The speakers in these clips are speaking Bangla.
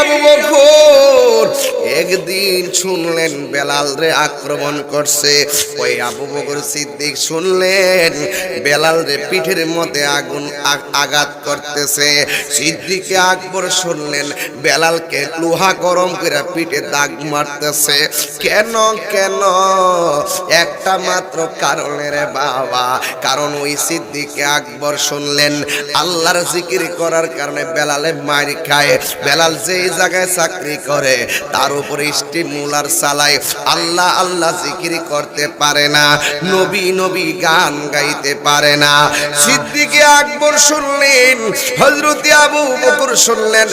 আবু বকর একদিন শুনলেন বেলাল রে আক্রমণ করছে। ওই আবু বকর সিদ্দিক শুনলেন, বেলাল রে পিঠের মধ্যে আগুন আঘাত করতেছে। সিদ্দিকে আকবর শুনলেন, বেলালকে লোহা গরম করে পিঠে দাগ মারতেছে। কেন কেন? একটা মাত্র কারণে রে বাবা। কারণ ওই সিদ্দিকে আকবর শুনলেন, আল্লাহর জিকির করার কারণে বেলালে মার খায়। বেলাল যেই জায়গায় চাকরি করে, তার উপরে স্টিমুলার চালায় আল্লাহ আল্লাহ জিকির করতে পারে না, নবী নবী গান গাইতে পারে না। সিদ্দিকে আকবর শুনলেন হজরতে আবু বকর শুনলেন,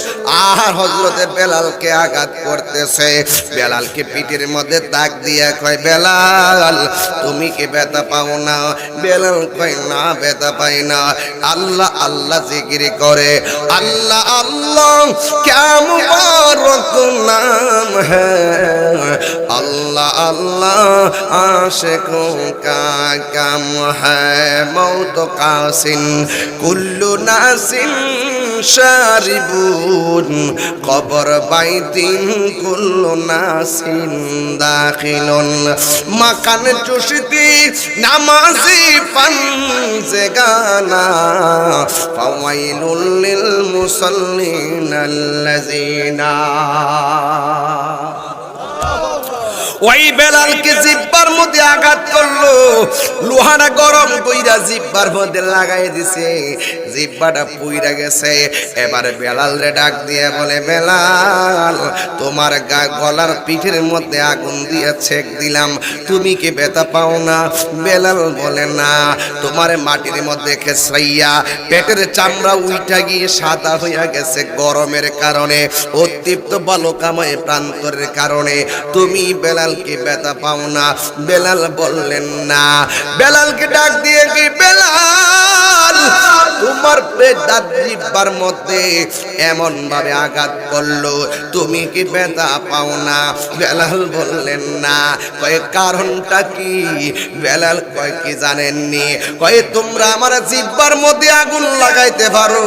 আর হজরতে বেলালকে আঘাত করতেছে। বেলালকে পিঠের মধ্যে তাক দিয়ে কয়, বেলাল, তুমি কি ব্যথা পাও না? বেলাল কয়, না, ব্যথা পাই না। আল্লাহ আল্লাহ জিকির করে। আল্লাহ আল্লাহ, কেমন নাম হ্যাঁ আল্লাহ আল্লাহ কা কাম হ্যাঁ মৌত কাসিন কুল্লু নাসিন শারিবুন কবর বাইতিন কুল্লু নাসিন দাখিলুন। মাকান চুষতি, নামাজি পানজে গানা ফাওয়াইলুল লিল মুসাল্লিন আল্লাযিনা। ওই বেলালকে জিব্বার মধ্যে আঘাত করল। লোহানা গরম কইরা জিব্বার মধ্যে লাগাই দিছে। জিব্বাটা পুইরা গেছে। এবার বেলাল রে ডাক দিয়ে বলে, বেলাল, তোমার গা গলার পিঠের মধ্যে আগুন দিয়ে ছেক দিলাম। তুমি কি ব্যথা পাও না? বেলাল বলে, না, তোমার মাটির মধ্যে খেসাইয়া পেটের চামড়া উইটা গিয়ে সাদা হইয়া গেছে গরমের কারণে, অতৃপ্ত বালকাময় প্রান্তরের কারণে। তুমি বেলালকে ব্যথা পাও না। বেলাল বললেন না। বেলালকে ডাক দিয়ে কি বেলাল জিব্বার মধ্যে এমন ভাবে আঘাত করল। তুমি কি ব্যথা পাও না? বেলাল বললেন, না। কয়ে, কারণটা কি? বেলাল কয়, কি জানেননি? কয়ে, তোমরা আমার জিব্বার মধ্যে আগুন লাগাইতে পারো।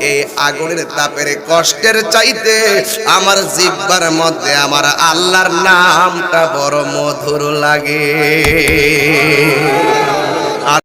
এই আগুনের তাপের কষ্টের চাইতে আমার জিব্বার মধ্যে আমার আল্লাহর নামটা বড় মধুর লাগে।